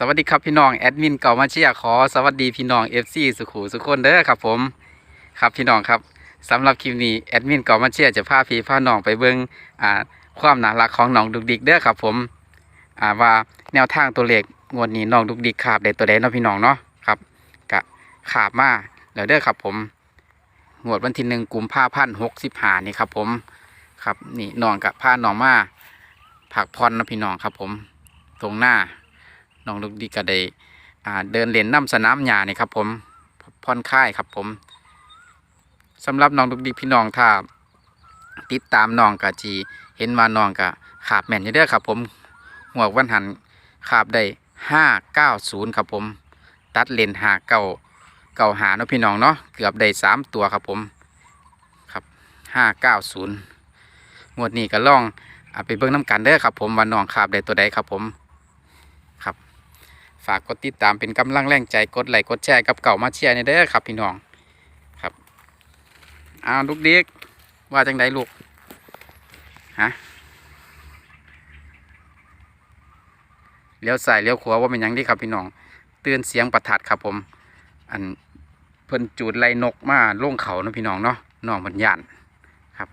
สวัสดีครับพี่น้องแอดมินเก่ามาเชียขอสวัสดีพี่น้อง FC สุขุสุขคนเด้อครับผมครับพี่น้องครับสำหรับคลิปนี้แอดมินเก่ามาเชียจะพาพี่พาน้องไปเบิ่งอ่าความน่ารักของน้องดุกดิกเด้อครับผมอ่าว่าแนวทางตัวเลขงวดนี้น้องดุกดิกขาบได้ตัวใดเนาะพี่น้องเนาะครับกะขาบมาแล้วเด้อครับผมงวดวันที่หนึ่งกุมภาพันธ์หกสิบห้านี่ครับผมครับนี่น้องกับพาน้องมาผักพรนะพี่น้องครับผม ตรงหน้า น้องลูกดีก็ได้เดินเล่นน้ำสนามหญ้านี่ครับ ผมผ่อนคลายครับ ผมสำหรับน้องลูกดีพี่น้องถ้าติดตามน้องกะจีเห็นว่าน้องกะขาบแม่นอยู่เด้อครับ ผมหัววันหันขาบได้ห้าเก้าศูนย์ครับผม ตัดเลนหาเก้าเก้าหาเนาะพี่น้องเนาะเกือบได้สามตัวครับผมครับห้าเก้าศูนย์งวดนี้ก็ล่องอาไปเบิ่งน้ำกันเด้อครับผมว่าน้องขาบได้ตัวใดครับผม ฝากกดติดตามเป็นกำลังแรงใจกดไลค์กดแชร์กับเก่ามาเชียร์ในเด้อครับพี่น้องครับอ้าวลูกเด็กว่าจังไดลูกฮะเลี้ยวซ้ายเลี้ยวขวาว่าเป็นยังดีครับพี่น้องเตือนเสียงประทัดครับผม อันเพิ่นจูดไล่นกมาล่งเขานะพี่น้องเนาะน้องมันย่านครับ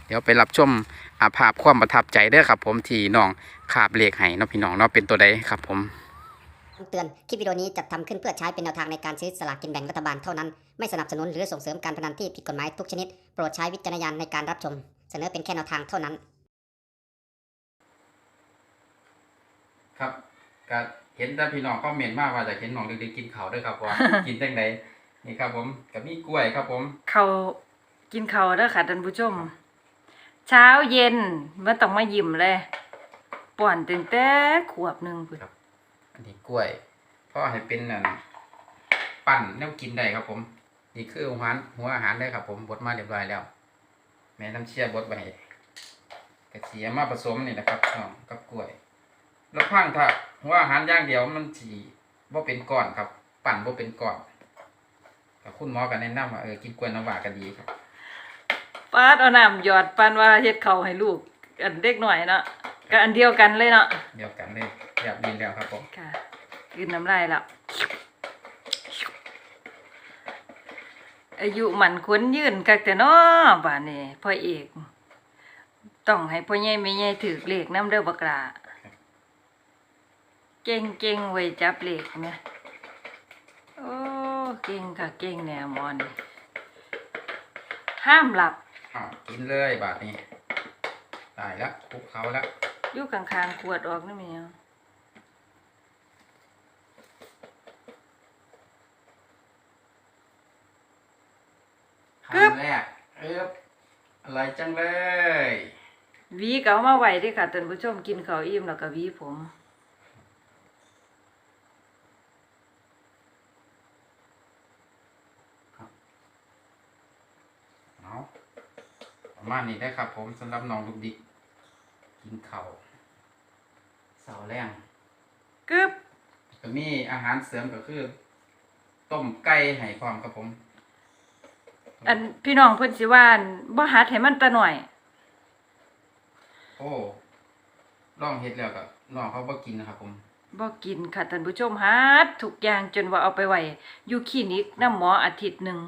เดี๋ยวไปรับชมอาภาพความประทับใจเด้อครับ ผมที่น้องขาบเลขให้เนาะพี่น้องเนาะเป็นตัวใดครับผมคำเตือน คลิปวิดีโอนี้จัดทำขึ้นเพื่อใช้เป็นแนวทางในการซื้อสลากกินแบ่งรัฐบาลเท่านั้น ไม่สนับสนุนหรือส่งเสริมการพนันที่ผิดกฎหมายทุกชนิด โปรดใช้วิจารณญาณในการรับชม เสนอเป็นแค่แนวทางเท่านั้น ครับก็เห็นแต่พี่น้องคอมเมนต์มาว่าจะเห็นน้องเด็กๆกินข้าวด้วยครับว่า กินจังไดนี่ครับผมกับมีกล้วยครับผม เขากินเขาวเด้อค่ะท่านผู้ชม เช้าเย็นมันต้องมายิ้มเลยป่อนตั้งแต่ขวบหนึ่งพุ่นครับ อันนี้กล้วยพราะให้เป็นอันปั่นแนวกินได้ครับผม นี่คือหัวอาหารหัวอาหารได้ครับผมบดมาเรียบร้อยแล้ว แม่น้ำเชี่ยบดไปกระเทียมมาผสมนี่นะครับน้องกับกล้วย แล้วพังถ้าหัวอาหารอย่างเดียวมันสีว่าเป็นก้อนครับ ปั่นว่าเป็นก้อนคุณหมอก็แนะนำว่าเออกินกล้วยน้ำหว้าก็ดีครับ ปาดเอาน้ำหยอดปานว่าเฮ็ดเขาวให้ลูก อันเด็กหน่อยเนาะก็อันเดียวกันเลยเนาะเดียวกันเลยแบบนี้แล้วครับผมค่ะกินน้ำลายแล้วอายุหมันควรยืนกักแต่น้อบ้านนี้พ่อเอกต้องให้พ่อใหญ่แม่ใหญ่ถือเลขน้ำเด้อบักหลาเก่งเก่งๆไว้จับเลขเนี่ยโอ้เก่งค่ะเก่งแน่หมอนี่ห้ามหลับ อ้าวกินเลยบาทนี้ตายแล้วคลุกเขาแล้วอยู่ข้างๆขวดออกนี่แมีคำแรกเอ๊บอะไรจังเลยหวีก็เอามาไว้เด้อค่ะท่านผู้ชมกินข้าวอิ่มแล้วก็หวีผม เอา ประมาณนี้ได้ครับ ผมสำหรับน้องลูกดิกกินข้าวเสาแรงกึบก็มีอาหารเสริมก็คือ ต้มไก่ให้ความครับผม อันพี่น้องเพิ่นสิว่าอั่นบ่หัดให้มันตะหน่อย โอ้ลองเฮ็ดแล้วก็น้องเขาบ่กินนะครับผม บ่กินค่ะท่านผู้ชมหัดทุกอย่างจนว่าเอาไปไว้อยู่คลินิกน้ำหมออาทิตย์หนึ่ง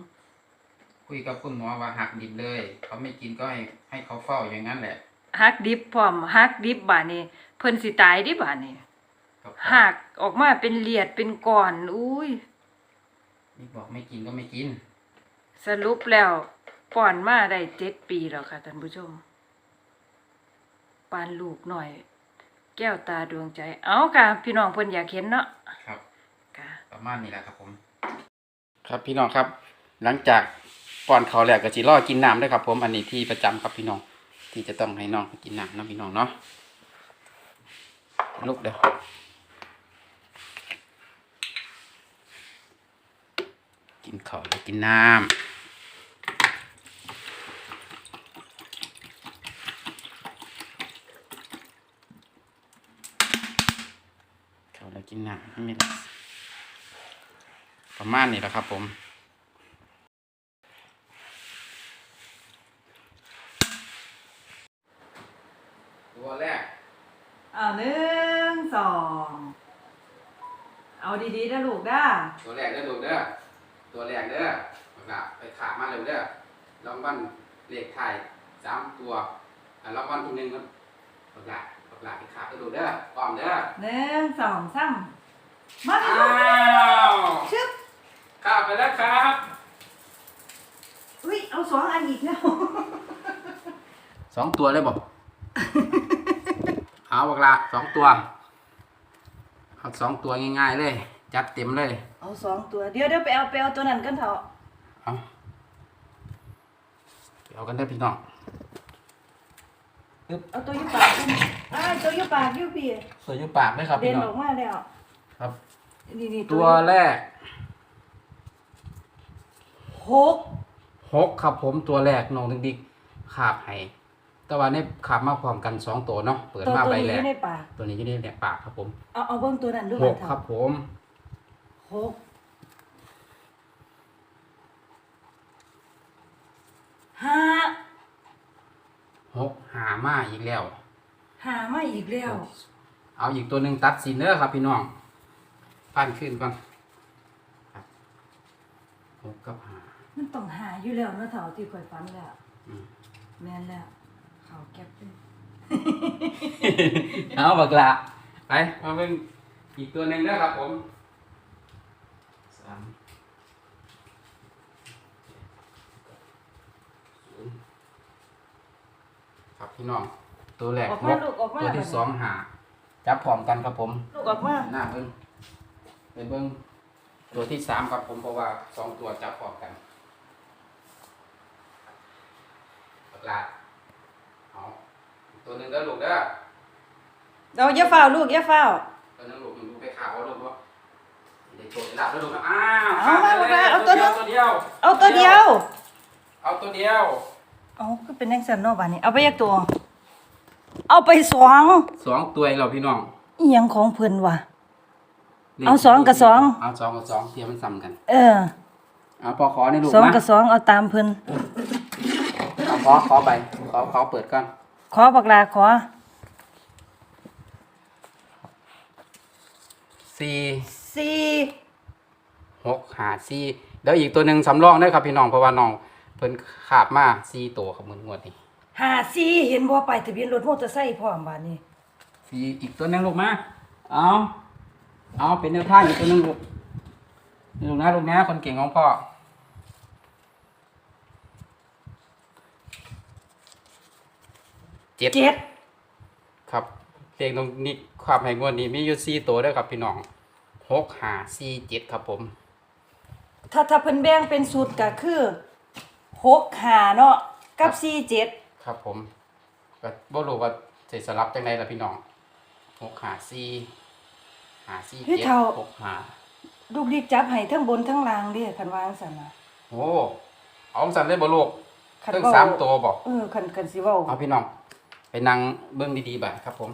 คุยกับคุณหมอว่าหักดิบเลย เขาไม่กินก็ให้ให้เขาเฝ้าอย่างนั้นแหละหักดิบพร้อมหักดิบบาดนี้เพิ่นสิตายดิบาดนี้ครับหักออกมาเป็นเลียดเป็นก้อนอุ้ยนี่บอกไม่กินก็ไม่กิน สรุปแล้วป้อนมาได้เจ็ดปีแล้วค่ะท่านผู้ชม ปานลูกหน่อย แก้วตาดวงใจ เอาค่ะ พี่น้องเพิ่นอยากเห็นเนาะครับค่ะประมาณนี้แหละครับผม ครับพี่น้องครับ หลังจาก ป้อนเขาแล้วก็จิรอกินน้ำด้วยครับผมอันนี้ที่ประจำครับพี่น้อง ที่จะต้องให้น้องกินน้ำนะพี่น้องเนาะลุกเด้อกินข้าวแล้วกินน้ำข้าวแล้วกินน้ำไม่มีอะไรประมาณนี้แหละครับผม ตัวแรกอ่าหนึ่งสองเอาดีๆนะลูกด้าตัวแรกเด้อลูกเด้อตัวแรกเด้อบักละไปขามาเลยเด้อรางวัลเลขไทายสามตัวอ่ารางวัลที่หนึ่งครับบักละบักละไปขาเด้อลูกเด้อพร้อมเด้อหนึ่งสองสามมาเลยอ้าลูกวชึบขาไปแล้วครับอุ้ยเอาสองอันอีกแล้วสองตัวเลยบอก เอาบักละสองตัวเอาสองตัวง่ายๆเลย จัดเต็มเลย เอาสองตัว เดี๋ยวเดี๋ยวไปเอาไปเอาตัวนั้นกันเถอะเอาไปเอากันได้อพี่น้องเอาตัวอยุปากกันอ่าตัวอยุปากอยุปีสวยอยู่ปากเลยครับเด่พี่นน้อองอกมาแล้วครับ นี่นี่ตัวแรกหกหกครับผมตัวแรกน้องดิกๆขาบให้ แต่ว่าเนี่ยขาบมาพร้อมกันสองตัวเนาะเปิดตัวมาตัวใบนี้แรอกยู่ในปากตัวนี้จะได้แหลกปากครับผมเอาเอาเบิ้งตัวนั้นดูหกันกเถอะครับผม หกห้าหกหามาอีกแล้ว หามาอีกแล้ว เอาอีกตัวหนึ่งตัดสินเด้อครับพี่น้องปั้นขึ้นก่อนครับหกกับหามันต้องหาอยู่แล้วเนาะเถาที่ข่อยฝันแล้วอืม แม่นแล้ว เขาแก็บเป็นเอาบักละไปมาเป็นอีกตัวหนึ่งนะครับผมสามศูนย์ครับพี่น้อง ตัวแรกออกมานกลูกออกมาตัวที่สองหาจับพร้อมกันครับผมลูกออกมา หน้าเบิ้งไปเบิ้งตัวที่สามครับผมเพราะว่าสองตัวจับพร้อมกันบักละ เอาอีกตัวหนึ่งเด้อลูกเด้อเอาอย่าเฝ้าลูกอย่าเฝ้าตอนนั้นลูกมันดูไปข่าวว่าลูกว่าเด็กโกรธดับแล้วลูกนะอ้าวเอามาข้มาไปเอาตัวนึงตัวเดียว เอาตัวเดียว เอาตัวเดียว เอาก็เป็นจังซั่นเนาะบัดนี้เอาไปยักตัว เอาไปสองสองตัวเองเราพี่น้องอีหยังของเพิ่นวะเอาสองกับสองเอาสองกับสองเทียมมันซ้ำกัน เออ เอาพอขอในลูกสองนะกับสองเอาตามเพิ่นเอาขอขอไป ขอขอเปิดก่อนขอบักลาขอสี่สี่หกหาสี่เดี๋ยวอีกตัวหนึ่งสำรองได้ครับพี่น้องเพราะว่าน้องเพิ่นขาบมาสี่ตัวครับมืองวดนี้ห้าสี่เห็นบ่ไปายทะเบียนรถมอเตอร์ไซค์พร้อมบัดนี้สี่อีกตัวหนึ่งลูกมาเอาเอาเป็นแนวทางอีกตัวหนึ่งลูกนี่ลูกนะลูกนะคนเก่งของพ่อ จ็ดเจ็ดครับเรียงตรงนี้ความแห่งงวดนี้มีอยู่สี่ตัวเด้วยครับพี่น้องหกหาสี่เจ็ดครับผม ถ้าถ้าเพิ่นแบ่งเป็นสูตรก็คือหกห้าเนาะกับสี่เจ็ดครับผมก็บ่รู้ว่าจะสลับจังไดล่ะพี่น้องหกหาสี่หาสี่เจ็ดหกหาลูกดิจับให้ทั้งบนทั้งล่างเด้คันวาจังซั่นน่ะโอ้เอาสั่นได้บ่ลูกคันเพิ่งเว้าสามตัวบอกเออคันคันสิเว้าเอาพี่น้อง ไปนั่งเบิ่งดีๆบ่าครับผม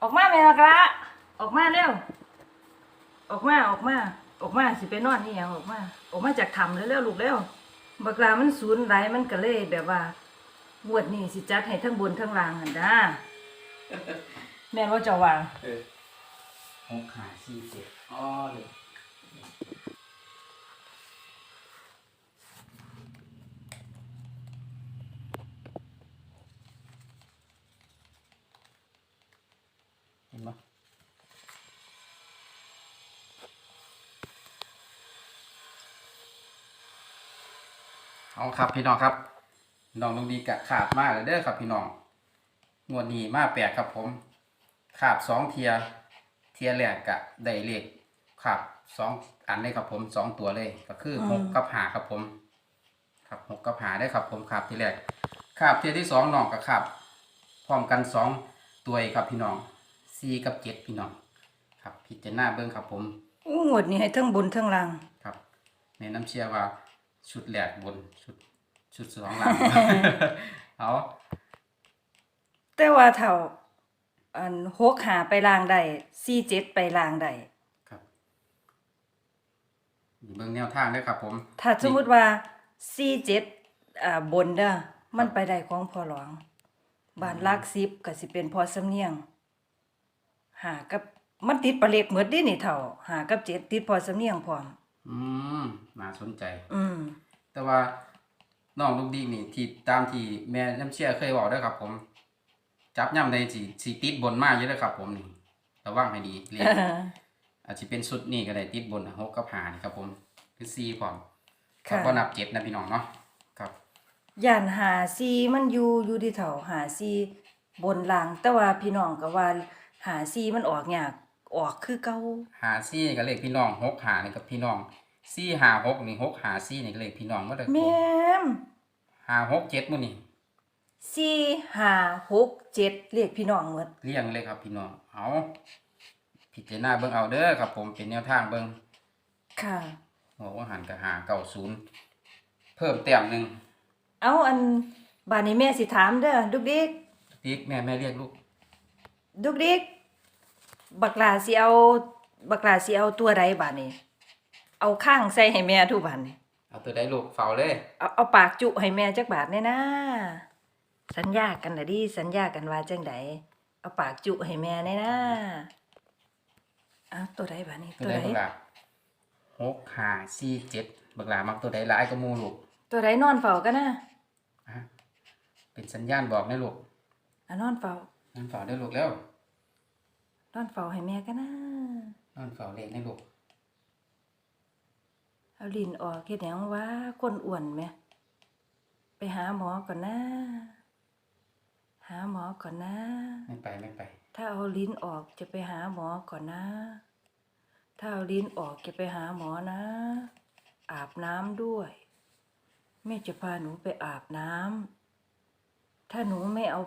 ออกมาแม่ละกะออกมาเร็ว ออกมาออกมา ออกมาสิไปนอนนี่หยังออกมา ออกมาจากถ้ำเร็วๆลูกเร็วบักลามันสูญหลายมันก็เลยแบบว่างวดนี้สิจัดให้ทั้งบนทั้งล่างหั่นด้าแม่นว่าเจ้าว่าเออหกหาสี่เจ็ดอ๋อเลย เอาครับพี่น้องครับน้องลงดีกะขาดมากเลยเด้อครับพี่น้องงวดนี้มาแปลกครับผม ขาบสองเทีย เทียแรกกะได้เลขขาบสองอันเลยครับผมสองตัวเลยก็คือหกกับหาครับผม ครับหกกับหาได้ครับผมขาบที่แรกขาบเทียที่สองน้องกับขาบพร้อมกันสองตัวเองครับพี่น้องสี่กับเจ็ดพี่น้องครับพิจารณาเบิ้งครับผมอู้งวดนี้ให้ทั้งบนทั้งล่างครับในน้ำเชียร์ว่า ชุดแรกบนชุดชุดสองหลัง เอาแต่ว่าเท่าอันหกหาไปล่างได้สี่เจ็ดไปล่างได้ครับเบิ้งแนวทางด้วยครับผม ถ้าสมมติว่าสี่เจ็ดอ่าบนเด้อมันไปได้ของพอหลวงบ้านลักซิบก็สิเป็นพอสำเนียง หากับมันติดปลาเล็กเหมือนดินี่เท่า หากับเจ็ดติดพอสำเนียงพร้อม อืมน่าสนใจ อืมแต่ว่าน้องลูกดิกนี่ที่ตามที่แม่น้ำเชี่ยเคยบอกเด้อครับ ผม จับย่ำในสิสิติดบนมากอยู่เด้อครับ ผมนี่ระวังให้ดีเรียนอาจจะเป็นสุดนี่ก็ได้ติดบนหกกับหานี่ครับ ผมคือซีพร้อมครับค่ะก็นับเจ็ดนะพี่น้องเนาะครับย่านหาซีมันอยู่อยู่ที่เท่าหาซีบนล่าง แต่ว่าพี่น้องก็ว่าหาซีมันออกยาก ออกคือเก่าหาซี่ก็เลขพี่น้องหกหานี่กับพี่น้องซี่หาหกนี่หกหาซี่นี่ก็เลขพี่น้องก็ได้แม่มหาหกเจ็ดมื้อนี่สี่ห้าหกเจ็ดเรียกพี่น้องหมดเรียงเลยครับพี่น้องเอาพิจารณาเบิ่งเอาเด้อครับผมเป็นแนวทางเบิ่งค่ะบอกว่าหันกับหาเก้าศูนย์เพิ่มแต้มหนึ่งเอาอันบานนี้แม่สิถามเด้อดุกดิกติ๊กแม่แม่เรียกลูกดุกดิก บักหลาสิเอาบักหลาสิเอาตัวใดบานนี้ เอาข้างใส่ให้แม่ทุกบานนี้เอาตัวได้ลูกเฝ้าเลย เอาเอาปากจุให้แม่จักบาทแน่นะสัญญากันนะดิสัญญากันว่าจังใดเอาปากจุให้แม่แน่นะเอาตัวใดบานนี้ตัวตัวได้ใดบักหลาหกหาสี่เจ็ดบักหลามักตัวใดหลายก็มูลูก ตัวใดนอนเฝ้ากันนะอะเป็นสัญญาณบอกนะลูกอะนอนเฝ้านอนเฝ้าได้อลูกแล้ว นอนเฝ้าให้แม่กันนะนอนเฝ้าเลขนะลูกเอาลิ้นออกเฮ็ดหยังวะคนอ้วนแหมไปหาหมอก่อนนะ หาหมอก่อนนะ ไม่ไปไม่ไป ถ้าเอาลิ้นออกจะไปหาหมอก่อนนะ ถ้าเอาลิ้นออกจะไปหาหมอนะ อาบน้ำด้วย แม่จะพาหนูไปอาบน้ำถ้าหนูไม่เอา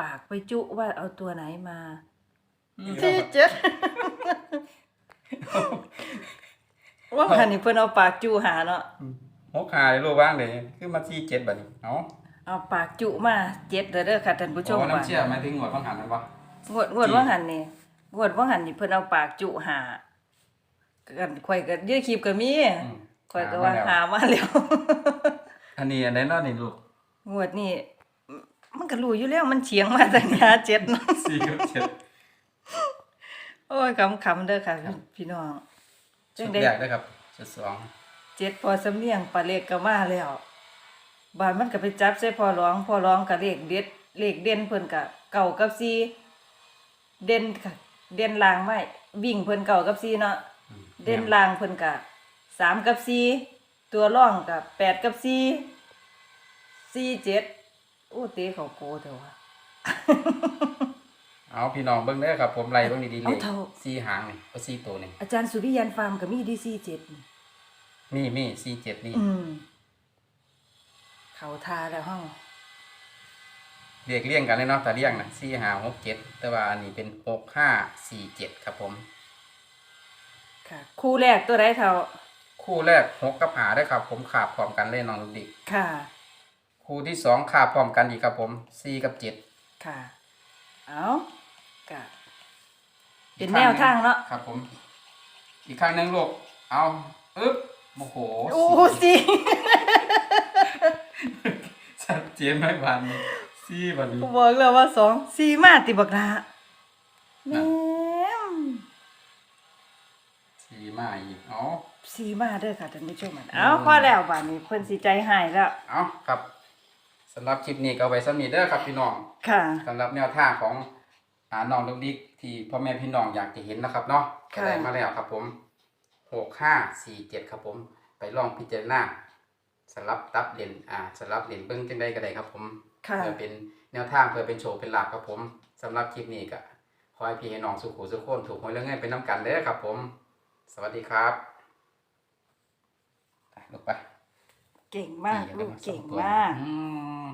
ปากไปจุว่าเอาตัวไหนมา ที่เจ็ดว่าหันนี่เพิ่นเอาปากจุหาเนาะหกหาเลยลูกว่างเลยคือมาสี่เจ็ดบัดนี้เอาเอาปากจุมาเจ็ดเด้อเด้อค่ะท่านผู้ชมโอ้ว่าน้ำเชื่อหมายถึงหนวดฟังหันมันปะงวดงวดว่าหันนี่งวดว่าหันนี่เพิ่นเอาปากจุหากันข่อยก็ยื้อคลิปก็มีอืมข่อยก็ว่าหามาแล้วอันนี้อันไหนเนอนนี่ลูกงวดนี่มันก็รู้อยู่แล้วมันเฉียงมาตั้งยาเจ็ดเนาะสี่กับเจ็ดโอ้ยคำๆเด้อค่ะพี่น้องจัชุงดได๋แรกนะครับชุดสองเจ็ดพอสำเนียงปลาเล็กก็มาแล้วบาดมันก็ไปจับใส่พอร้องพอร้องก็เลขเด็ดเลขเด่นเพิ่นก็เก่ากับซีเด่นค่ะเด่นลางไว้วิ่งเพิ่นเก่ากับซีเนาะอืมเด่นลางเพิ่นกะสามกับสี่ตัวร่องกับแปดกับสี่สี่เจ็ดโอ้เตะเขาโกเถอะวะ เอาพี่น้องเบิ่งเด้อครับผมไล่เบิ่งดีๆเลเอายเท่าสี่หางนี่ก็สี่ตัวนี่อาจารย์สุริยันฟาร์มก็มีดีสี่เจ็ดมีมีสี่เจ็ดนี่อืม เขาทาแล้วห้องเรียกเลี่ยงกันเลยเนาะแต่เลี่ยงนะสี่ห้าหกเจ็ดแต่ว่าอันนี้เป็นหกห้าสี่เจ็ดครับผม ค่ะ คู่แรกตัวใดเท่าคู่แรกหกกับหาได้อครับ ผมขาบพร้อมกันเลยน้องลูกดิกค่ะ คู่ที่สองขาบพร้อมกันอีกครับผมสี่กับเจ็ดค่ะ เอา กะเป็นแนวทางเนาะครับผม อีกครั้งหนึ่งลูกเอาอึ๊บโอ้โหโอ้สิชัดเจนไหมวันนี้สี่วันนี้บอกแล้วว่าสองสี่มาติบักละแม่มสี่มาอีกเอาสีมาเด้อค่ะท่านผู้ชมอันเอาพอแล้วบัดนี้เพิ่นสิใจหายแล้วเอาครับสำหรับคลิปนี้ก็เอาไว้สำนีเด้อครับพี่น้องค่ะสำหรับแนวทางของอ่าน้องลูกดิกที่พ่อแม่พี่น้องอยากจะเห็นนะครับเนาะค่ะก็ได้มาแล้วครับผมหกห้าสี่เจ็ดครับผม ไปลองพิจารณาสลับตับเหรียญอ่าสลับเหรียญเบิ้งจังได้ก็ได้ครับผม ค่ะ เพื่อเป็นแนวทางเพื่อเป็นโชว์เป็นหลักครับผมสำหรับคลิปนี้ก็ขอให้พี่ให้น้องสุขุสุขคนถูกหวยเรื่องเงินเป็นน้ำกันเด้อครับผม สวัสดีครับไปลูกไปเก่งมากนี่ลูกมาสอเก่งตัวมาก อืม